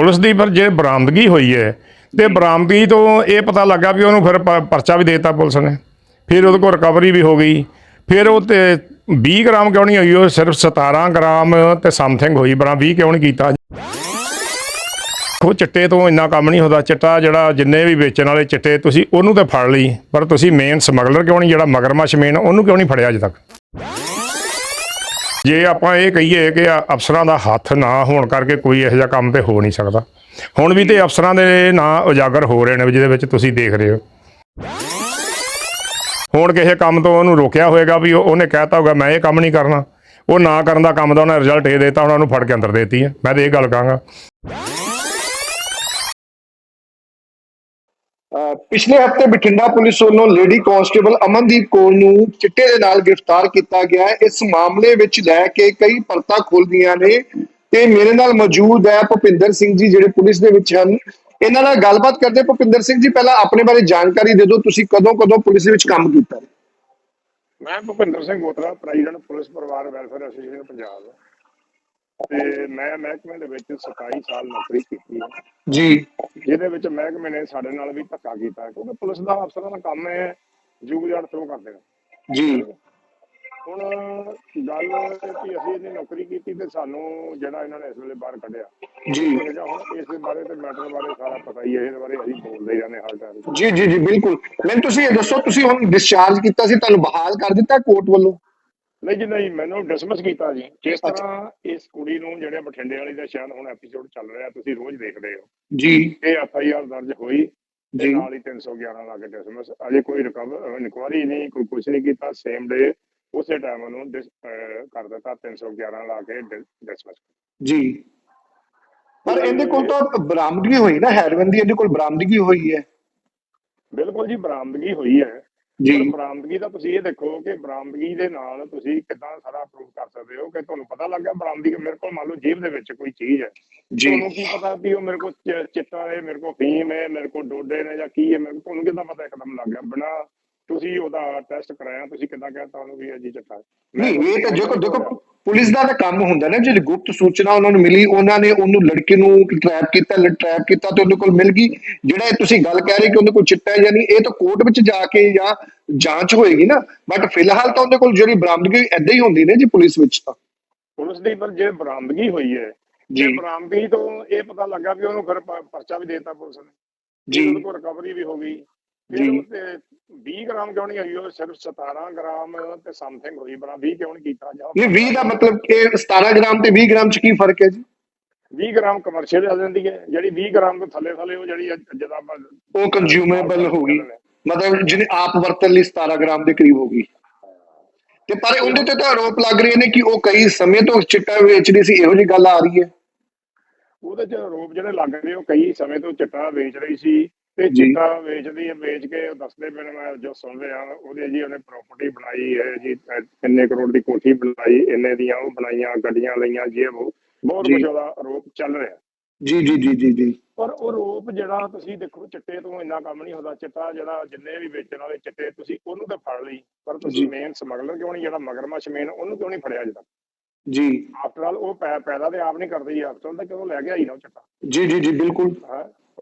Police ਦੀ ਪਰ ਜੇ ਬਰਾਮਦਗੀ ਹੋਈ ਹੈ ਤੇ ਬਰਾਮਦਗੀ ਤੋਂ ਇਹ ਪਤਾ ਲੱਗਾ ਵੀ ਉਹਨੂੰ ਫਿਰ ਪਰਚਾ ਵੀ ਦੇਤਾ ਪੁਲਿਸ ਨੇ। ਫਿਰ ਉਹਦੇ ਕੋਲ ਰਿਕਵਰੀ ਵੀ ਹੋ ਗਈ। ਫਿਰ ਉਹ ਤੇ 20 ਗ੍ਰਾਮ ਕਿਉਂ ਨਹੀਂ ਹੋਈ ਉਹ ਸਿਰਫ 17 ਗ੍ਰਾਮ ਤੇ ਸਮਥਿੰਗ ਹੋਈ ਬਰਾ 20 ਕਿਉਂ ਨਹੀਂ ਕੀਤਾ। ਉਹ ਚਿੱਟੇ ਤੋਂ ਇੰਨਾ ਕੰਮ ਨਹੀਂ ਹੁੰਦਾ ਚਿੱਟਾ ਜਿਹੜਾ ਜਿੰਨੇ ਵੀ ਵੇਚਣ ਵਾਲੇ ਚਿੱਟੇ ਤੁਸੀਂ ਉਹਨੂੰ ਤੇ ਫੜ ਲਈ ਪਰ ਤੁਸੀਂ ਮੇਨ ਸਮਗਲਰ ਕਿਉਂ ਨਹੀਂ ਜਿਹੜਾ ਮਗਰਮੱਛ ਮੇਨ ਉਹਨੂੰ ਕਿਉਂ ਨਹੀਂ ਫੜਿਆ ਅਜੇ ਤੱਕ? ਜੇ ਆਪਾਂ ਇਹ ਕਹੀਏ ਕਿ ਅਫਸਰਾਂ ਦਾ ਹੱਥ ਨਾ ਹੋਣ ਕਰਕੇ ਕੋਈ ਇਹੋ ਜਿਹਾ ਕੰਮ ਤੇ ਹੋ ਨਹੀਂ ਸਕਦਾ। ਹੁਣ ਵੀ ਤੇ ਅਫਸਰਾਂ ਦੇ ਨਾਂ ਉਜਾਗਰ ਹੋ ਰਹੇ ਨੇ ਜਿਹਦੇ ਵਿੱਚ ਤੁਸੀਂ ਦੇਖ ਰਹੇ ਹੋ। ਹੁਣ ਕਿਸੇ ਕੰਮ ਤੋਂ ਉਹਨੂੰ ਰੋਕਿਆ ਹੋਏਗਾ ਵੀ ਉਹਨੇ ਕਹਿਤਾ ਹੋਗਾ, ਮੈਂ ਇਹ ਕੰਮ ਨਹੀਂ ਕਰਨਾ। ਉਹ ਨਾ ਕਰਨ ਦਾ ਕੰਮ ਦਾ ਉਹਨੇ ਰਿਜ਼ਲਟ ਇਹ ਦੇਤਾ, ਉਹਨਾਂ ਨੂੰ ਫੜ ਕੇ ਅੰਦਰ ਦੇਤੀ ਹੈ ਮੈਂ ਤੇ ਇਹ ਗੱਲ ਕਹਾਂਗਾ। ਪਿਛਲੇ ਹਫ਼ਤੇ ਬਠਿੰਡਾ ਪੁਲਿਸ ਵੱਲੋਂ ਲੇਡੀ ਕਾਂਸਟੇਬਲ ਅਮਨਦੀਪ ਕੌਰ ਨੂੰ ਚਿੱਟੇ ਦੇ ਨਾਲ ਗ੍ਰਿਫਤਾਰ ਕੀਤਾ ਗਿਆ ਹੈ। ਇਸ ਮਾਮਲੇ ਵਿੱਚ ਲੈ ਕੇ ਕਈ ਪਰਤਾਂ ਖੁੱਲਦੀਆਂ ਨੇ ਤੇ ਮੇਰੇ ਨਾਲ ਮੌਜੂਦ ਹੈ ਭੁਪਿੰਦਰ ਸਿੰਘ ਜੀ ਜਿਹੜੇ ਪੁਲਿਸ ਦੇ ਵਿੱਚ ਹਨ। ਇਹਨਾਂ ਨਾਲ ਗੱਲਬਾਤ ਕਰਦੇ। ਭੁਪਿੰਦਰ ਸਿੰਘ ਜੀ ਪਹਿਲਾਂ ਆਪਣੇ ਬਾਰੇ ਜਾਣਕਾਰੀ ਦੇ ਦਿਓ। ਤੁਸੀਂ ਕਦੋਂ ਕਦੋਂ ਪੁਲਿਸ ਦੇ ਵਿੱਚ ਕੰਮ ਕੀਤਾ? ਮੈਂ ਭੁਪਿੰਦਰ ਸਿੰਘ ਗੋਤਰਾ ਪ੍ਰੈਜ਼ੀਡੈਂਟ ਪੁਲਿਸ ਪਰਿਵਾਰ ਵੈਲਫੇਅਰ ਐਸੋਸੀਏਸ਼ਨ ਪੰਜਾਬ। ਤੇ ਮੈਂ ਮਹਿਕਮੇ ਦੇ ਵਿੱਚ 27 ਸਾਲ ਨੌਕਰੀ ਕੀਤੀ ਹੈ। ਜੀ। ਜਿਹਦੇ ਵਿੱਚ ਮਹਿਕਮੇ ਨੇ ਸਾਡੇ ਨਾਲ ਵੀ ਧੱਕਾ ਕੀਤਾ ਕਿਉਂਕਿ ਪੁਲਿਸ ਦਾ ਅਫਸਰਾਂ ਦਾ ਕੰਮ ਹੈ ਜੂਗ ਜੜ ਤੋਂ ਕਰਦੇ ਨੇ ਜੀ। ਹੁਣ ਗੱਲ ਕਿ ਅਸੀਂ ਇਹਦੀ ਨੌਕਰੀ ਕੀਤੀ ਤੇ ਸਾਨੂੰ ਜਿਹੜਾ ਇਹਨਾਂ ਨੇ ਇਸ ਵੇਲੇ ਬਾਹਰ ਕੱਢਿਆ। ਜੀ। ਹੁਣ ਇਸ ਬਾਰੇ ਤੇ ਮੈਟਰ ਬਾਰੇ ਸਾਰਾ ਪਤਾ ਹੀ ਹੈ ਇਹਦੇ ਬਾਰੇ ਅਸੀਂ ਬੋਲਦੇ ਰਹਿੰਦੇ ਹਰ ਟਾਈਮ ਜੀ ਜੀ ਜੀ ਬਿਲਕੁਲ। ਮੈਨੂੰ ਤੁਸੀਂ ਇਹ ਦੱਸੋ ਤੁਸੀਂ ਹੁਣ ਡਿਸਚਾਰਜ ਕੀਤਾ ਸੀ ਤੁਹਾਨੂੰ ਬਹਾਲ ਕਰ ਦਿੱਤਾ ਕੋਰਟ ਵੱਲੋਂ? ਨਹੀਂ ਨਹੀਂ ਮੈਨੂੰ ਡਿਸਮਿਸ ਕੀਤਾ ਜੀ। ਜਿਸ ਤਰ੍ਹਾਂ ਇਸ ਕੁੜੀ ਨੂੰ ਜਿਹੜੇ ਬਠਿੰਡੇ ਵਾਲੀ ਦਾ ਸ਼ਾਇਦ ਹੁਣ ਐਪੀਸੋਡ ਚੱਲ ਰਿਹਾ ਤੁਸੀਂ ਰੋਜ਼ ਦੇਖਦੇ ਹੋ। ਜੀ। ਇਹ ਐਫ ਆਈ ਆਰ ਦਰਜ ਹੋਈ ਜੀ। ਨਾਲ ਹੀ 311 ਲਾ ਕੇ ਡਿਸਮਿਸ ਅਜੇ ਕੋਈ ਰਿਕਵਰ ਇਨਕੁਆਰੀ ਨਹੀਂ ਕੋਈ ਕੁਝ ਨਹੀਂ ਕੀਤਾ। ਸੇਮ ਡੇ ਉਸੇ ਟਾਈਮ ਉਹਨੂੰ ਕਰ ਦਿੱਤਾ 311 ਲਾ ਕੇ ਡਿਸਮਿਸ ਜੀ। ਪਰ ਇਹਦੇ ਕੋਲ ਤਾਂ ਬਰਾਮਦਗੀ ਹੋਈ ਨਾ ਹੈਰੋਇਨ ਦੀ ਇਹਦੇ ਕੋਲ ਬਰਾਮਦਗੀ ਹੋਈ ਹੈ। ਬਿਲਕੁਲ ਜੀ ਬਰਾਮਦਗੀ ਹੋਈ ਹੈ। ਜੀ। ਬਰਾਮਦਗੀ ਦਾ ਤੁਸੀਂ ਇਹ ਦੇਖੋ ਕਿ ਬਰਾਮਦਗੀ ਦੇ ਨਾਲ ਤੁਸੀਂ ਕਿੱਦਾਂ ਸਾਰਾ ਪ੍ਰੂਫ ਕਰ ਸਕਦੇ ਹੋ ਕਿ ਤੁਹਾਨੂੰ ਪਤਾ ਲੱਗ ਬਰਾਮਦਗੀ ਮੇਰੇ ਕੋਲ ਮੰਨ ਲਓ ਜੇਬ ਦੇ ਵਿੱਚ ਕੋਈ ਚੀਜ਼ ਹੈ। ਜੀ। ਤੁਹਾਨੂੰ ਕੀ ਪਤਾ ਵੀ ਉਹ ਮੇਰੇ ਕੋਲ ਚਿੱਟਾ ਹੈ ਮੇਰੇ ਕੋਲ ਫੀਮ ਹੈ ਮੇਰੇ ਕੋਲ ਡੋਡੇ ਨੇ ਜਾਂ ਕੀ ਹੈ ਮੇਰੇ ਕੋਲ ਤੁਹਾਨੂੰ ਕਿੱਦਾਂ ਪਤਾ ਇੱਕਦਮ ਲੱਗ ਗਿਆ? ਬਿਨਾ ਤੁਸੀਂ ਉਹਦਾ ਟੈਸਟ ਕਰਾਇਆ ਤੁਸੀਂ ਕਿੱਦਾਂ ਕਹਿਤਾ ਉਹਨੂੰ ਵੀ ਇਹ ਜੀ ਚਿੱਟਾ ਨਹੀਂ ਇਹ ਤਾਂ ਦੇਖੋ ਦੇਖੋ ਪੁਲਿਸ ਦਾ ਤਾਂ ਕੰਮ ਹੁੰਦਾ ਨਾ ਜਿਹੜੀ ਗੁਪਤ ਸੂਚਨਾ ਉਹਨਾਂ ਨੂੰ ਮਿਲੀ ਉਹਨਾਂ ਨੇ ਉਹਨੂੰ ਲੜਕੇ ਨੂੰ ਟ੍ਰੈਪ ਕੀਤਾ ਟ੍ਰੈਪ ਕੀਤਾ ਤੇ ਉਹਦੇ ਕੋਲ ਮਿਲ ਗਈ ਜਿਹੜਾ ਇਹ ਤੁਸੀਂ ਗੱਲ ਕਹਿ ਰਹੇ ਕਿ ਉਹਦੇ ਕੋਲ ਚਿੱਟਾ ਹੈ ਨਹੀਂ ਇਹ ਤਾਂ ਕੋਰਟ ਵਿੱਚ ਜਾ ਕੇ ਜਾਂ ਜਾਂਚ ਹੋਏਗੀ ਨਾ ਬਟ ਫਿਲਹਾਲ ਤਾਂ ਉਹਦੇ ਕੋਲ ਜਿਹੜੀ ਬਰਾਮਦਗੀ ਐਦਾਂ ਹੀ ਹੁੰਦੀ ਨੇ ਜੀ ਪੁਲਿਸ ਵਿੱਚ ਤਾਂ ਪੁਲਿਸ ਦੀ ਪਰ ਜੇ ਬਰਾਮਦਗੀ ਹੋਈ ਹੈ ਜੀ। ਬਰਾਮਦਗੀ ਤੋਂ ਇਹ ਪਤਾ ਲੱਗਾ ਵੀ ਉਹਨੂੰ ਫਿਰ ਪਰਚਾ ਵੀ ਦੇਤਾ ਪੁਲਿਸ ਨੇ ਜੀ। ਉਹਦੇ ਕੋਲ ਰਿਕਵਰੀ ਵੀ ਹੋ ਗਈ। ਫਿਰ ਉੱਤੇ 20 ਗ੍ਰਾਮ ਕਿਉਂ ਨਹੀਂ ਹੋਈ ਉਹ ਸਿਰਫ 17 ਗ੍ਰਾਮ ਤੇ ਸਮਥਿੰਗ ਹੋਈ ਬਣਾ 20 ਕਿਉਂ ਨਹੀਂ ਕੀਤਾ ਜਾਂ ਇਹ 20 ਦਾ ਮਤਲਬ ਕਿ 17 ਗ੍ਰਾਮ ਤੇ 20 ਗ੍ਰਾਮ ਚ ਕੀ ਫ਼ਰਕ ਹੈ ਜੀ? 20 ਗ੍ਰਾਮ ਕਮਰਸ਼ੀਅਲ ਆ ਜਾਂਦੀ ਹੈ ਜਿਹੜੀ 20 ਗ੍ਰਾਮ ਤੋਂ ਥੱਲੇ ਥੱਲੇ ਉਹ ਜਿਹੜੀ ਜਦਾ ਉਹ ਕੰਜ਼ਿਊਮੇਬਲ ਹੋ ਗਈ। ਮਤਲਬ ਜਿਹਨੇ ਆਪ ਵਰਤਣ ਲਈ 17 ਗ੍ਰਾਮ ਦੇ ਕਰੀਬ ਹੋ ਗਈ। ਤੇ ਪਰ ਉਹਦੇ ਤੇ ਤਾਂ ਆਰੋਪ ਲੱਗ ਰਹੇ ਨੇ ਕਿ ਉਹ ਕਈ ਸਮੇਂ ਤੋਂ ਚਿੱਟਾ ਵੇਚਦੀ ਸੀ ਇਹੋ ਜੀ ਗੱਲ ਆ ਰਹੀ ਹੈ। ਉਹਦੇ ਚ ਆਰੋਪ ਜਿਹੜੇ ਲੱਗ ਰਹੇ ਉਹ ਕਈ ਸਮੇਂ ਤੋਂ ਚਿੱਟਾ ਵੇਚ ਰਹੀ ਸੀ। ਤੇ। ਚਿੱਟਾ ਵੇਚਦੀ ਹੈ ਵੇਚ ਕੇ ਉਹ ਦੱਸਦੇ ਪਏ ਮੈਂ ਜੋ ਸੁਣ ਰਿਹਾ ਉਹਦੇ ਜੀ ਉਹਨੇ ਪ੍ਰਾਪਰਟੀ ਬਣਾਈ ਹੈ ਜੀ ਕਿੰਨੇ ਕਰੋੜ ਦੀ ਕੋਠੀ ਬਣਾਈ ਇੰਨੇ ਦੀਆਂ ਉਹ ਬਣਾਈਆਂ ਗੱਡੀਆਂ ਲਈਆਂ ਜੇ ਉਹ ਬਹੁਤ। ਕੁਝ ਉਹਦਾ ਆਰੋਪ ਚੱਲ ਰਿਹਾ। ਜੀ ਜੀ ਜੀ ਜੀ ਜੀ। ਪਰ ਉਹ ਆਰੋਪ ਜਿਹੜਾ ਤੁਸੀਂ ਦੇਖੋ ਚਿੱਟੇ ਤੋਂ ਇੰਨਾ ਕੰਮ ਨਹੀਂ ਹੁੰਦਾ ਚਿੱਟਾ ਜਿਹੜਾ ਜਿੰਨੇ ਵੀ ਵੇਚਣ ਵਾਲੇ ਚਿੱਟੇ ਤੁਸੀਂ ਉਹਨੂੰ ਤਾਂ ਫੜ ਲਈ ਪਰ। ਤੁਸੀਂ ਮੇਨ ਸਮਗਲਰ ਕਿਉਂ ਨਹੀਂ ਜਿਹੜਾ ਮਗਰਮੱਛ ਮੇਨ ਉਹਨੂੰ ਕਿਉਂ ਨਹੀਂ ਫੜਿਆ ਤੱਕ? ਜੀ। ਆਫਟਰ ਆਲ ਉਹ ਪੈਦਾ ਤੇ ਆਪ ਨਹੀਂ ਕਰਦੇ ਜੀ ਆਫਟਰ ਆਲ ਤਾਂ ਕਿਉਂ ਲੈ ਕੇ ਆਈ ਨਾ ਉਹ ਚਿੱਟਾ? ਜੀ ਜੀ ਜੀ ਬਿਲਕੁਲ।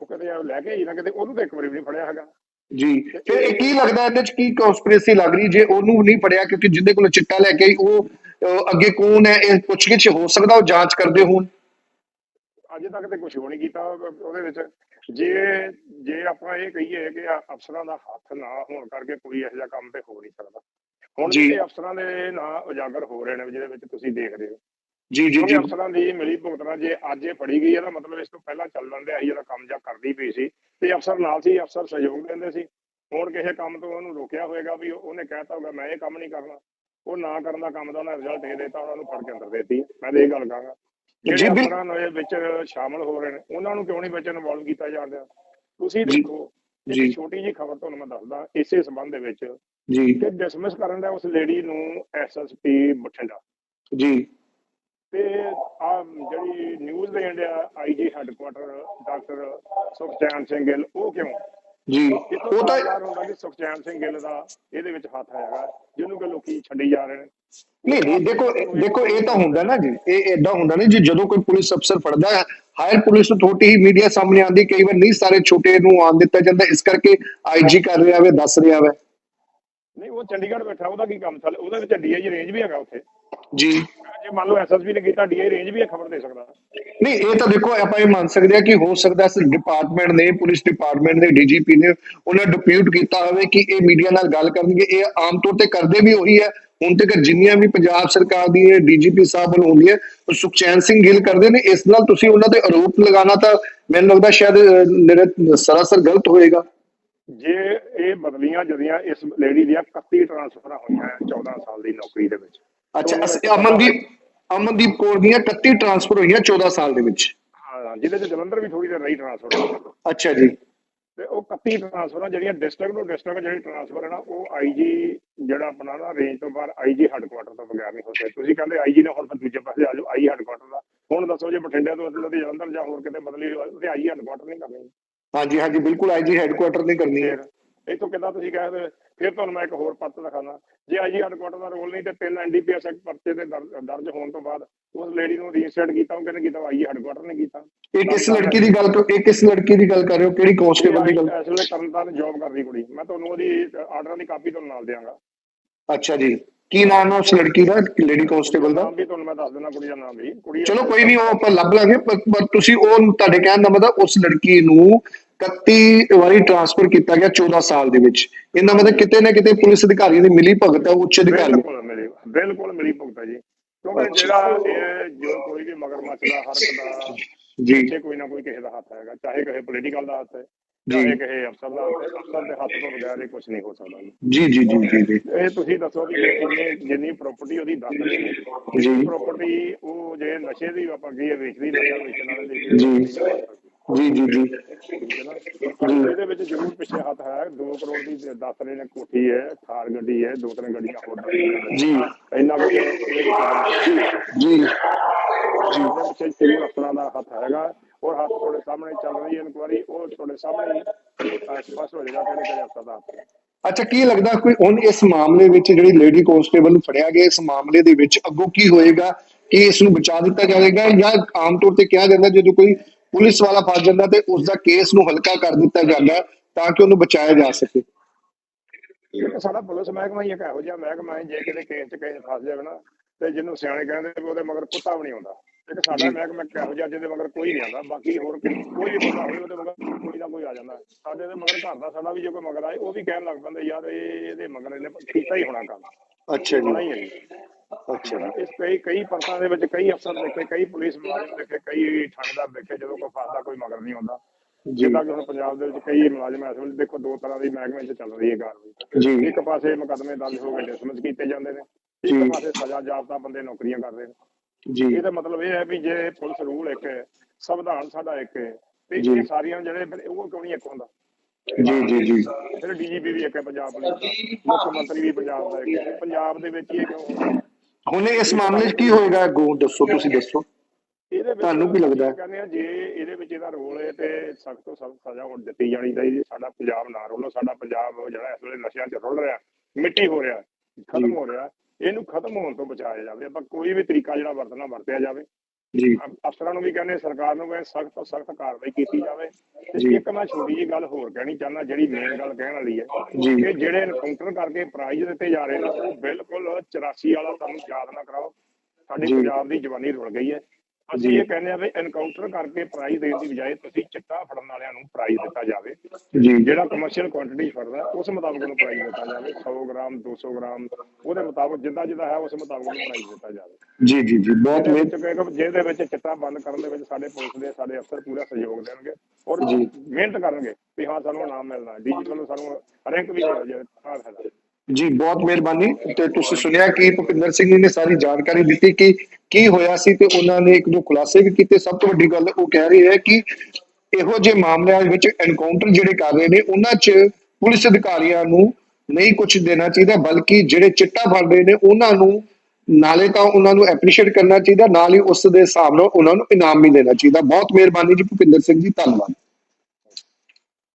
ਹਾਂ ਉਹ ਕਦੇ ਲੈ ਕੇ ਆਈ ਨਾ ਕਿਤੇ ਉਹਨੂੰ ਤਾਂ ਇੱਕ ਵਾਰੀ ਵੀ ਨਹੀਂ ਫੜਿਆ ਹੈਗਾ। ਜੀ। ਫਿਰ ਇਹ ਕੀ ਲੱਗਦਾ ਇਹਦੇ ਚ ਕੀ ਕਨਸਪੀਰੇਸੀ ਲੱਗ ਰਹੀ ਜੇ ਉਹਨੂੰ ਨਹੀਂ ਫੜਿਆ ਕਿਉਂਕਿ ਜਿਹਦੇ ਕੋਲ ਚਿੱਟਾ ਲੈ ਕੇ ਆਈ ਉਹ ਅੱਗੇ ਕੌਣ ਹੈ ਇਹ ਪੁੱਛਗਿੱਛ ਹੋ ਸਕਦਾ ਉਹ ਜਾਂਚ ਕਰਦੇ ਹੋਣ? ਅਜੇ ਤੱਕ ਤੇ ਕੁਝ ਹੋ ਨਹੀਂ ਕੀਤਾ ਉਹ- ਉਹਦੇ ਵਿੱਚ। ਜੇ ਜੇ ਆਪਾਂ ਇਹ ਕਹੀਏ ਕਿ ਆ ਅਫਸਰਾਂ ਦਾ ਹੱਥ ਨਾ ਹੋਣ ਕਰਕੇ ਕੋਈ ਇਹੋ ਜਿਹਾ ਕੰਮ ਤੇ ਹੋ ਨਹੀਂ ਸਕਦਾ। ਹੁਣ। ਜਿਹੜੇ ਅਫਸਰਾਂ ਦੇ ਨਾਂ ਉਜਾਗਰ ਹੋ ਰਹੇ ਨੇ ਜਿਹਦੇ ਵਿੱਚ ਤੁਸੀਂ ਦੇਖਦੇ ਹੋ। ਜੀ ਜੀ ਜੀ। ਅਫਸਰਾਂ ਦੀ ਮਿਲੀ ਭੁਗਤਣਾ ਜੇ ਅੱਜ ਇਹ ਫੜੀ ਗਈ ਇਹਦਾ ਮਤਲਬ ਇਸ ਤੋਂ ਪਹਿਲਾਂ ਚੱਲਣ ਦੇ ਆਹੀ ਜਿਹੜਾ ਕੰਮ ਜਾਂ ਕਰਦੀ ਪਈ ਸੀ। ਤੇ ਅਫਸਰ ਨਾਲ ਸੀ ਅਫਸਰ ਸਹਿਯੋਗ ਦਿੰਦੇ ਸੀ। ਹੁਣ ਕਿਸੇ ਕੰਮ ਤੋਂ ਉਹਨੂੰ ਰੋਕਿਆ ਹੋਏਗਾ ਵੀ ਉਹਨੇ ਕਹਿਤਾ ਹੋਗਾ ਮੈਂ ਇਹ ਕੰਮ ਨਹੀਂ ਕਰਨਾ। ਉਹ ਨਾ ਕਰਨ ਦਾ ਕੰਮ ਦਾ ਉਹਨੇ ਰਿਜ਼ਲਟ ਇਹ ਦੇਤਾ ਉਹਨਾਂ ਨੂੰ ਫੜ ਕੇ ਅੰਦਰ ਦੇਤੀ। ਮੈਂ ਇਹ ਗੱਲ ਕਹਾਂਗਾ। ਜੀ, ਜਿਹੜੇ ਅਫਸਰਾਂ ਨੂੰ ਇਹ ਵਿੱਚ ਸ਼ਾਮਲ ਹੋ ਰਹੇ ਨੇ ਉਹਨਾਂ ਨੂੰ ਕਿਉਂ ਨਹੀਂ ਵਿੱਚ ਇਨਵੋਲਵ ਕੀਤਾ ਜਾ ਰਿਹਾ ਤੁਸੀਂ ਜੀ, ਦੇਖੋ ਜੀ। ਛੋਟੀ ਜਿਹੀ ਖਬਰ ਤੁਹਾਨੂੰ ਮੈਂ ਦੱਸਦਾ ਇਸੇ ਸੰਬੰਧ ਦੇ ਵਿੱਚ ਜੀ। ਕਿ ਡਿਸਮਿਸ ਕਰਨ ਦਾ ਉਸ ਲੇਡੀ ਨੂੰ ਐਸਐਸਪੀ ਬਠਿੰਡਾ। ਜੀ। ਤੇ ਆ ਜਿਹੜੀ ਨਿਊਜ਼ ਦੇ India IG headquarter doctor Sukhchain Singh Gill ਉਹ ਕਿਉਂ? ਜੀ ਉਹ ਤਾਂ ਹੁੰਦਾ ਕਿ ਸੁਖਚੈਨ ਸਿੰਘ ਗਿੱਲ ਦਾ ਇਹਦੇ ਵਿੱਚ ਹੱਥ ਹੈਗਾ ਜਿਹਨੂੰ ਕਿ ਲੋਕੀ ਛੱਡੀ ਜਾ ਰਹੇ ਨੇ। ਨਹੀਂ ਨਹੀਂ ਦੇਖੋ ਦੇਖੋ ਇਹ ਤਾਂ ਹੁੰਦਾ ਨਾ ਜੀ ਇਹ ਏਦਾਂ ਹੁੰਦਾ ਨਹੀਂ ਜੀ ਜਦੋਂ ਕੋਈ ਪੁਲਿਸ ਅਫਸਰ ਫੜਦਾ ਹੈ ਹਾਇਰ ਪੁਲਿਸ ਅਥਾਰਟੀ ਹੀ ਮੀਡੀਆ ਸਾਹਮਣੇ ਆਉਂਦੀ ਕਈ ਵਾਰ ਨਹੀਂ ਸਾਰੇ ਛੋਟੇ ਨੂੰ ਆਉਣ ਦਿੱਤਾ ਜਾਂਦਾ ਇਸ ਕਰਕੇ ਆਈਜੀ ਕਰ ਰਿਹਾ ਵੇ ਦੱਸ ਰਿਹਾ ਵੇ। ਨਹੀਂ ਉਹ ਚੰਡੀਗੜ੍ਹ ਬੈਠਾ ਉਹਦਾ ਕੀ ਕੰਮ ਚੱਲ ਉਹਦੇ ਵਿੱਚ ਡੀਆਈ ਰੇਂਜ ਵੀ ਹੈਗਾ ਉੱਥੇ। ਜੀ। ਜੇ ਮੰਨ ਲਓ ਐਸਐਸਪੀ ਨੇ ਕੀਤਾ ਡੀਆਈ ਰੇਂਜ ਵੀ ਇਹ ਖਬਰ ਦੇ ਸਕਦਾ। ਨਹੀਂ ਇਹ ਤਾਂ ਦੇਖੋ ਆਪਾਂ ਇਹ ਮੰਨ ਸਕਦੇ ਆ ਕਿ ਹੋ ਸਕਦਾ ਇਸ ਡਿਪਾਰਟਮੈਂਟ ਨੇ ਪੁਲਿਸ ਡਿਪਾਰਟਮੈਂਟ ਦੇ ਡੀਜੀਪੀ ਨੇ ਉਹਨਾਂ ਡਿਪਿਊਟ ਕੀਤਾ ਹੋਵੇ ਕਿ ਇਹ ਮੀਡੀਆ ਨਾਲ ਗੱਲ ਕਰਨਗੇ। ਇਹ ਆਮ ਤੌਰ ਤੇ ਕਰਦੇ ਵੀ ਉਹੀ ਹੈ। ਹੁਣ ਤੱਕ ਜਿੰਨੀਆਂ ਵੀ ਪੰਜਾਬ ਸਰਕਾਰ ਦੀ ਡੀਜੀਪੀ ਸਾਹਿਬ ਵੱਲੋਂ ਹੁੰਦੀਆਂ ਉਹ ਸੁਖਚੈਨ ਸਿੰਘ ਗਿੱਲ ਕਰਦੇ ਨੇ। ਇਸ ਨਾਲ ਤੁਸੀਂ ਉਹਨਾਂ ਤੇ ਆਰੋਪ ਲਗਾਉਣਾ ਤਾਂ ਮੈਨੂੰ ਲੱਗਦਾ ਸ਼ਾਇਦ ਸਰਾਸਰ ਗਲਤ ਹੋਏਗਾ। ਜੇ ਇਹ ਬਦਲੀਆਂ ਜਦੀਆਂ ਇਸ ਲੇਡੀ ਦੀਆਂ 31 ਟ੍ਰਾਂਸਫਰਾਂ ਹੋਈਆਂ 14 ਸਾਲ ਦੀ ਨੌਕਰੀ ਦੇ ਵਿੱਚ। ਅੱਛਾ ਅਮਨਦੀਪ ਅਮਨਦੀਪ ਕੌਰ ਦੀਆਂ 31 ਟ੍ਰਾਂਸਫਰ ਹੋਈਆਂ 14 ਸਾਲ ਦੇ ਵਿੱਚ। ਹਾਂ ਜਿਹਦੇ ਚ ਜਲੰਧਰ ਵੀ ਥੋੜੀ ਦੇਰ ਰਹੀ ਟ੍ਰਾਂਸਫਰ ਅੱਛਾ ਜੀ। ਤੇ ਉਹ 31 ਟ੍ਰਾਂਸਫਰਾਂ ਜਿਹੜੀਆਂ ਡਿਸਟ੍ਰਿਕਟ ਤੋਂ ਡਿਸਟ੍ਰਿਕਟ ਜਿਹੜੀ ਟ੍ਰਾਂਸਫਰ ਹੈ ਨਾ ਉਹ ਆਈਜੀ ਜਿਹੜਾ ਆਪਣਾ ਨਾ ਰੇਂਜ ਤੋਂ ਬਾਹਰ ਆਈਜੀ ਹੈੱਡਕੁਆਟਰ ਤੋਂ ਬਗੈਰ ਨਹੀਂ ਹੋ ਸਕਦਾ ਤੁਸੀਂ ਕਹਿੰਦੇ ਆਈਜੀ ਨੇ ਹੁਣ ਫਿਰ ਦੂਜੇ ਪਾਸੇ ਆ ਜਾਓ ਆਈ ਹੈੱਡਕੁਆਟਰ ਦਾ। ਹੁਣ ਦੱਸੋ ਜੇ ਬਠਿੰਡੇ ਤੋਂ ਅਸਲ ਤੇ ਜਲੰਧਰ ਜਾਂ ਹੋਰ ਕਿਤੇ ਬਦਲੀ ਤੇ ਆਈ ਹੈੱਡਕੁਆਟਰ ਨਹੀਂ ਕਰਨੀ। ਹਾਂਜੀ ਹਾਂਜੀ ਬਿਲਕੁਲ ਆਈਜੀ ਹੈੱਡਕੁਆਟਰ ਨਹੀਂ ਕਰਨੀ ਹੈ। ਫਿਰ ਇਥੋਂ ਕਿੱਦਾਂ ਤੁਸੀਂ ਕਹਿੰਦੇ ਫਿਰ ਤੁਹਾਨੂੰ ਮੈਂ ਇੱਕ ਹੋਰ ਪੱਤ ਦਿਖਾਣਾ ਜੇ ਆਈਜੀ ਹੈੱਡਕੁਆਟਰ ਦਾ ਰੋਲ ਨਹੀਂ ਤੇ ਤਿੰਨ ਐਨਡੀਪੀਐਸ ਐਕਟ ਪਰਚੇ ਦੇ ਦਰ- ਦਰਜ ਹੋਣ ਤੋਂ ਬਾਅਦ ਉਸ ਲੇਡੀ ਨੂੰ ਰੀਸੈਟ ਕੀਤਾ ਉਹ ਕਿਹਨੇ ਕੀਤਾ ਆਈਜੀ ਹੈੱਡਕੁਆਟਰ ਨੇ ਕੀਤਾ। ਇਹ ਕਿਸ ਲੜਕੀ ਦੀ ਗੱਲ ਇਹ ਕਿਸ ਲੜਕੀ ਦੀ ਗੱਲ ਕਰ ਰਹੇ ਹੋ? ਕਿਹੜੀ ਕਾਂਸਟੇਬਲ ਦੀ ਗੱਲ? ਇਸ ਵੇਲੇ ਤਰਨਤਾਰਨ ਜੌਬ ਕਰਦੀ ਕੁੜੀ। ਮੈਂ ਤੁਹਾਨੂੰ ਉਹਦੀ ਆਰਡਰਾਂ ਦੀ ਕਾਪੀ ਤੁਹਾਨੂੰ ਨਾਲ ਦਿਆਂਗਾ। ਅੱਛਾ ਜੀ। ਕੀ ਨਾਮ ਹੈ ਉਸ ਲੜਕੀ ਦਾ? ਲੇਡੀ ਕਾਂਸਟੇਬਲ ਦਾ? ਨਾਮ ਵੀ ਤੁਹਾਨੂੰ ਮੈਂ ਦੱਸ ਦਿੰਦਾ ਕੁੜੀ ਦਾ ਨਾਮ ਵੀ। ਕੁੜੀ ਚਲੋ ਕੋਈ ਨਹੀਂ ਉਹ ਆਪਾਂ ਲੱਭ ਲਾਂਗੇ ਪਰ ਤੁਸੀਂ ਉਹ ਤੁਹਾਡੇ ਕਹਿਣ ਦਾ ਮਤਲਬ ਉਸ ਲੜਕੀ ਨੂੰ 31 ਵਾਰੀ ਟ੍ਰਾਂਸਫਰ ਕੀਤਾ ਗਿਆ 14 ਸਾਲ ਦੇ ਵਿੱਚ। ਇਹਦਾ ਮਤਲਬ ਕਿਤੇ ਨਾ ਕਿਤੇ ਪੁਲਿਸ ਅਧਿਕਾਰੀਆਂ ਦੀ ਮਿਲੀ ਭਗਤ ਹੈ ਉੱਚ ਅਧਿਕਾਰੀ। ਬਿਲਕੁਲ ਮਿਲੀ ਭੁਗਤਾ ਜੀ। ਕਿਉਂਕਿ। ਜਿਹੜਾ ਇਹ ਜੋ ਕੋਈ ਵੀ ਮਗਰਮੱਛ ਦਾ ਹਰਕ ਦਾ ਜੀ। ਕੋਈ ਨਾ ਕੋਈ ਕਿਸੇ ਦਾ ਹੱਥ ਹੈਗਾ ਚਾਹੇ ਕਿਸੇ ਪੋਲੀਟੀਕਲ ਦਾ ਹੱਥ ਹੈ। ਚਾਹੇ ਕਿਸੇ ਅਫਸਰ ਦਾ ਅਫਸਰ ਦੇ ਹੱਥ ਤੋਂ ਬਗੈਰ ਇਹ ਕੁਝ ਨਹੀਂ ਹੋ ਸਕਦਾ। ਜੀ। ਜੀ ਜੀ ਜੀ ਜੀ। ਜੀ ਇਹ ਤੁਸੀਂ ਦੱਸੋ ਕਿ ਜਿੰਨੀ ਜਿੰਨੀ ਪ੍ਰਾਪਰਟੀ ਉਹਦੀ ਦੱਸ ਰਹੀ ਜੀ। ਪ੍ਰਾਪਰਟੀ ਉਹ ਜੇ ਨਸ਼ੇ ਦੀ ਆਪਾਂ ਕੀ ਵੇਚਦੀ ਨਸ਼ਾ ਵੇਚਣ ਵਾਲੇ ਦੀ ਜੀ। ਜੀ ਜੀ ਜੀ। ਇਹਦੇ ਵਿੱਚ ਜ਼ਰੂਰ ਪਿੱਛੇ ਹੱਥ ਹੈ। 2 ਕਰੋੜ ਦੀ ਦੱਸ ਰਹੇ ਨੇ ਕੋਠੀ ਹੈ ਥਾਰ ਗੱਡੀ ਹੈ ਦੋ ਤਿੰਨ ਗੱਡੀਆਂ ਹੋਰ। ਜੀ। ਇੰਨਾ ਵਿੱਚ ਹੈ। ਜੀ। ਇਹਦੇ ਪਿੱਛੇ ਤਿੰਨ ਅਫਸਰਾਂ ਦਾ ਹੱਥ ਹੈਗਾ। ਔਰ ਹੱਥ ਤੁਹਾਡੇ ਸਾਹਮਣੇ ਚੱਲ ਰਹੀ ਹੈ ਇਨਕੁਆਰੀ ਉਹ ਤੁਹਾਡੇ ਸਾਹਮਣੇ ਸਪਸ਼ਟ ਹੋ ਜਾਏਗਾ ਕਿਹੜੇ ਕਿਹੜੇ ਅਫਸਰ ਦਾ। ਅੱਛਾ ਕੀ ਲੱਗਦਾ ਕੋਈ ਹੁਣ ਇਸ ਮਾਮਲੇ ਵਿੱਚ ਜਿਹੜੀ ਲੇਡੀ ਕਾਂਸਟੇਬਲ ਨੂੰ ਫੜਿਆ ਗਿਆ ਇਸ ਮਾਮਲੇ ਦੇ ਵਿੱਚ ਅੱਗੋਂ ਕੀ ਹੋਏਗਾ ਕਿ ਇਸ ਨੂੰ ਬਚਾ ਦਿੱਤਾ ਜਾਵੇਗਾ ਜਾਂ ਆਮ ਤੌਰ ਤੇ ਕਿਹਾ ਜਾਂਦਾ ਜਦੋਂ ਕੋਈ ਪੁਲਿਸ ਵਾਲਾ ਫਸ ਜਾਂਦਾ ਤੇ ਉਸ ਦਾ ਕੇਸ ਨੂੰ ਹਲਕਾ ਕਰ ਦਿੱਤਾ ਜਾਂਦਾ ਤਾਂ ਕਿ ਉਹਨੂੰ ਬਚਾਇਆ ਜਾ ਸਕੇ? ਸਾਡਾ ਪੁਲਿਸ ਮਹਿਕਮਾ ਹੀ ਇੱਕ ਇਹੋ ਜਿਹਾ ਮਹਿਕਮਾ ਹੈ ਜੇ ਕਿਤੇ ਕੇਸ 'ਚ ਕੇਸ ਫਸ ਜਾਵੇ ਨਾ ਤੇ ਜਿਹਨੂੰ ਸਿਆਣੇ ਕਹਿੰਦੇ ਉਹਦੇ ਮਗਰ ਕੁੱਤਾ ਵੀ ਨਹੀਂ ਆਉਂਦਾ। ਇੱਕ ਸਾਡਾ ਮਹਿਕਮਾ ਇੱਕ ਇਹੋ ਜਿਹਾ ਜਿਹਦੇ ਮਗਰ ਕੋਈ ਨਹੀਂ ਆਉਂਦਾ ਬਾਕੀ ਹੋਰ ਕੋਈ ਵੀ ਬੰਦਾ ਹੋਵੇ ਉਹਦੇ ਮਗਰ ਕੋਈ ਨਾ ਕੋਈ ਆ ਜਾਂਦਾ। ਸਾਡੇ ਦੇ ਮਗਰ ਘਰ ਦਾ ਸਾਡਾ ਵੀ ਜੇ ਕੋਈ ਮਗਰ ਆਏ ਉਹ ਵੀ ਕਹਿਣ ਲੱਗ ਪੈਂਦੇ ਯਾਰ ਇਹ ਇਹਦੇ ਮਗਰ ਇਹਨੇ ਕੀਤਾ ਹੀ ਹੋਣਾ ਕੰਮ। ਅੱਛਾ ਜੀ। ਅੱਛਾ ਇਸ ਕਈ ਕਈ ਪਰਤਾਂ ਦੇ ਵਿੱਚ ਕਈ ਅਫਸਰ ਦੇਖੇ ਕਈ ਪੁਲਿਸ ਮੁਲਾਜ਼ਮ ਦੇਖੇ ਕਈ ਥਾਣੇਦਾਰ ਦੇਖੇ ਜਦੋਂ ਕੋਈ ਫਸਦਾ ਕੋਈ ਮਗਰ ਨਹੀਂ ਆਉਂਦਾ। ਜਿੱਦਾਂ ਕਿ ਹੁਣ ਪੰਜਾਬ ਦੇ ਵਿੱਚ ਕਈ ਮੁਲਾਜ਼ਮ ਇਸ ਵੇਲੇ ਦੇਖੋ ਦੋ ਤਰ੍ਹਾਂ ਦੀ ਮਹਿਕਮੇ 'ਚ ਚੱਲ ਰਹੀ ਹੈ ਕਾਰਵਾਈ ਜੀ। ਇੱਕ ਪਾਸੇ ਮੁਕੱਦਮੇ ਦਰਜ ਹੋ ਕੇ ਡਿਸਮਿਸ ਕੀਤੇ ਜਾਂਦੇ ਨੇ। ਇੱਕ ਪਾਸੇ ਸਜ਼ਾ ਜਾਬਤਾ ਬੰਦੇ ਨੌਕਰੀਆਂ ਕਰਦੇ ਨੇ। ਜੀ। ਇਹਦਾ ਮਤਲਬ ਇਹ ਹੈ ਵੀ ਜੇ ਪੁਲਿਸ ਰੂਲ ਇੱਕ ਹੈ ਸੰਵਿਧਾਨ ਸਾਡਾ ਇੱਕ ਹੈ ਤੇ। ਇਹ ਸਾਰੀਆਂ ਜਿਹੜੇ ਫਿਰ ਉਹ ਕਿਉਂ ਨਹੀਂ ਇੱਕ ਹੁੰਦਾ? ਜੀ ਜੀ ਜੀ। ਫਿਰ ਡੀਜੀਪੀ ਵੀ ਇੱਕ ਹੈ ਪੰਜਾਬ ਪੁਲਿਸ ਦਾ ਮੁੱਖ ਮੰਤਰੀ ਵੀ ਪੰਜਾਬ ਦਾ ਇੱਕ ਹੈ ਪੰਜਾਬ ਦੇ ਵਿੱਚ ਇਹ ਕਿਉਂ ਹੁਣ ਇਸ ਮਾਮਲੇ 'ਚ ਕੀ ਹੋਏਗਾ? ਅੱਗੋਂ ਦੱਸੋ ਤੁਸੀਂ ਦੱਸੋ। ਇਹਦੇ ਵਿੱਚ ਤੁਹਾਨੂੰ ਕੀ ਲੱਗਦਾ? ਕਹਿੰਦੇ ਆ ਜੇ ਇਹਦੇ ਵਿੱਚ ਇਹਦਾ ਰੋਲ ਹੈ ਤੇ ਸਖਤ ਤੋਂ ਸਖਤ ਸਜ਼ਾ ਹੁਣ ਦਿੱਤੀ ਜਾਣੀ ਚਾਹੀਦੀ। ਸਾਡਾ ਪੰਜਾਬ ਨਾ ਰੋਲੋ ਸਾਡਾ ਪੰਜਾਬ ਜਿਹੜਾ ਇਸ ਵੇਲੇ ਨਸ਼ਿਆਂ 'ਚ ਰੁੱਲ ਰਿਹਾ ਮਿੱਟੀ ਹੋ ਰਿਹਾ ਖਤਮ ਹੋ ਰਿਹਾ। ਇਹਨੂੰ ਖਤਮ ਹੋਣ ਤੋਂ ਬਚਾਇਆ ਜਾਵੇ ਆਪਾਂ ਕੋਈ ਵੀ ਤਰੀਕਾ ਜਿਹੜਾ ਵਰਤਣਾ ਵਰਤਿਆ ਜਾਵੇ ਜੀ ਅਫ- ਅਫਸਰਾਂ ਨੂੰ ਵੀ ਕਹਿੰਦੇ ਸਰਕਾਰ ਨੂੰ ਕਹਿੰਦੇ ਸਖਤ ਤੋਂ ਸਖਤ ਕਾਰਵਾਈ ਕੀਤੀ ਜਾਵੇ ਜੀ। ਤੇ ਇੱਕ ਮੈਂ ਛੋਟੀ ਜਿਹੀ ਗੱਲ ਹੋਰ ਕਹਿਣੀ ਚਾਹੁੰਦਾ ਜਿਹੜੀ ਮੇਨ ਗੱਲ ਕਹਿਣ ਵਾਲੀ ਹੈ ਜੀ। ਕਿ ਜਿਹੜੇ ਐਨਕਾਊਂਟਰ ਕਰਕੇ ਪ੍ਰਾਈਜ਼ ਦਿੱਤੇ ਜਾ ਰਹੇ ਨੇ ਉਹ ਬਿਲਕੁਲ 84 ਵਾਲਾ ਸਾਨੂੰ ਯਾਦ ਨਾ ਕਰਾਓ ਸਾਡੀ ਜੀ। ਪੰਜਾਬ ਦੀ ਜਵਾਨੀ ਰੁਲ ਗਈ ਹੈ ਅਸੀਂ। ਇਹ ਕਹਿੰਦੇ ਆ ਵੀ ਐਨਕਾਊਂਟਰ ਕਰਕੇ ਪ੍ਰਾਈਜ਼ ਦੇਣ ਦੀ ਬਜਾਏ ਤੁਸੀਂ ਚਿੱਟਾ ਫੜਨ ਵਾਲਿਆਂ ਨੂੰ ਪ੍ਰਾਈਜ਼ ਦਿੱਤਾ ਜਾਵੇ। ਜੀ। ਜਿਹੜਾ ਕਮਰਸ਼ੀਅਲ ਕੁਆਂਟੀਟੀ ਫੜਦਾ ਉਸ ਮੁਤਾਬਕ ਉਹਨੂੰ ਪ੍ਰਾਈਜ਼ ਦਿੱਤਾ ਜਾਵੇ। 100 ਗ੍ਰਾਮ 200 ਗ੍ਰਾਮ ਉਹਦੇ ਮੁਤਾਬਕ ਜਿੱਦਾਂ ਜਿੱਦਾਂ ਹੈ ਉਸ ਮੁਤਾਬਕ ਉਹਨੂੰ ਪ੍ਰਾਈਜ਼ ਦਿੱਤਾ ਜਾਵੇ। ਜੀ ਜੀ ਜੀ ਬਹੁਤ ਵਿੱਚ ਕਹੇਗਾ ਜਿਹਦੇ ਵਿੱਚ ਚਿੱਟਾ ਬੰਦ ਕਰਨ ਦੇ ਵਿੱਚ ਸਾਡੇ ਪੁਲਿਸ ਦੇ ਸਾਡੇ ਅਫਸਰ ਪੂਰਾ ਸਹਿਯੋਗ ਦੇਣਗੇ ਔਰ। ਮਿਹਨਤ ਕਰਨਗੇ ਵੀ ਹਾਂ ਸਾਨੂੰ ਇਨਾਮ ਮਿਲਣਾ ਡੀਜੀਟਲ ਨੂੰ ਸਾਨੂੰ ਰੈਂਕ ਵੀ ਮਿਲ ਜਾਵੇ ਤਾਂ ਫਾਇਦਾ। ਜੀ, ਬਹੁਤ ਮਿਹਰਬਾਨੀ ਤੇ ਤੁਸੀਂ ਸੁਣਿਆ ਕਿ ਭੁਪਿੰਦਰ ਸਿੰਘ ਜੀ ਨੇ ਸਾਰੀ ਜਾਣਕਾਰੀ ਦਿੱਤੀ ਕਿ ਕੀ ਹੋਇਆ ਸੀ ਤੇ ਉਹਨਾਂ ਨੇ ਇੱਕ ਦੋ ਖੁਲਾਸੇ ਵੀ ਕੀਤੇ। ਸਭ ਤੋਂ ਵੱਡੀ ਗੱਲ ਉਹ ਕਹਿ ਰਹੀ ਹੈ ਕਿ ਇਹੋ ਜਿਹੇ ਮਾਮਲਿਆਂ ਵਿੱਚ ਐਨਕਾਊਂਟਰ ਜਿਹੜੇ ਕਰ ਰਹੇ ਨੇ, ਉਹਨਾਂ 'ਚ ਪੁਲਿਸ ਅਧਿਕਾਰੀਆਂ ਨੂੰ ਨਹੀਂ ਕੁਝ ਦੇਣਾ ਚਾਹੀਦਾ, ਬਲਕਿ ਜਿਹੜੇ ਚਿੱਟਾ ਫੜ ਰਹੇ ਨੇ, ਉਹਨਾਂ ਨੂੰ ਨਾਲੇ ਤਾਂ ਉਹਨਾਂ ਨੂੰ ਐਪਰੀਸ਼ੀਏਟ ਕਰਨਾ ਚਾਹੀਦਾ, ਨਾਲ ਹੀ ਉਸ ਦੇ ਹਿਸਾਬ ਨਾਲ ਉਹਨਾਂ ਨੂੰ ਇਨਾਮ ਵੀ ਦੇਣਾ ਚਾਹੀਦਾ। ਬਹੁਤ ਮਿਹਰਬਾਨੀ ਜੀ ਭੁਪਿੰਦਰ ਸਿੰਘ ਜੀ, ਧੰਨਵਾਦ।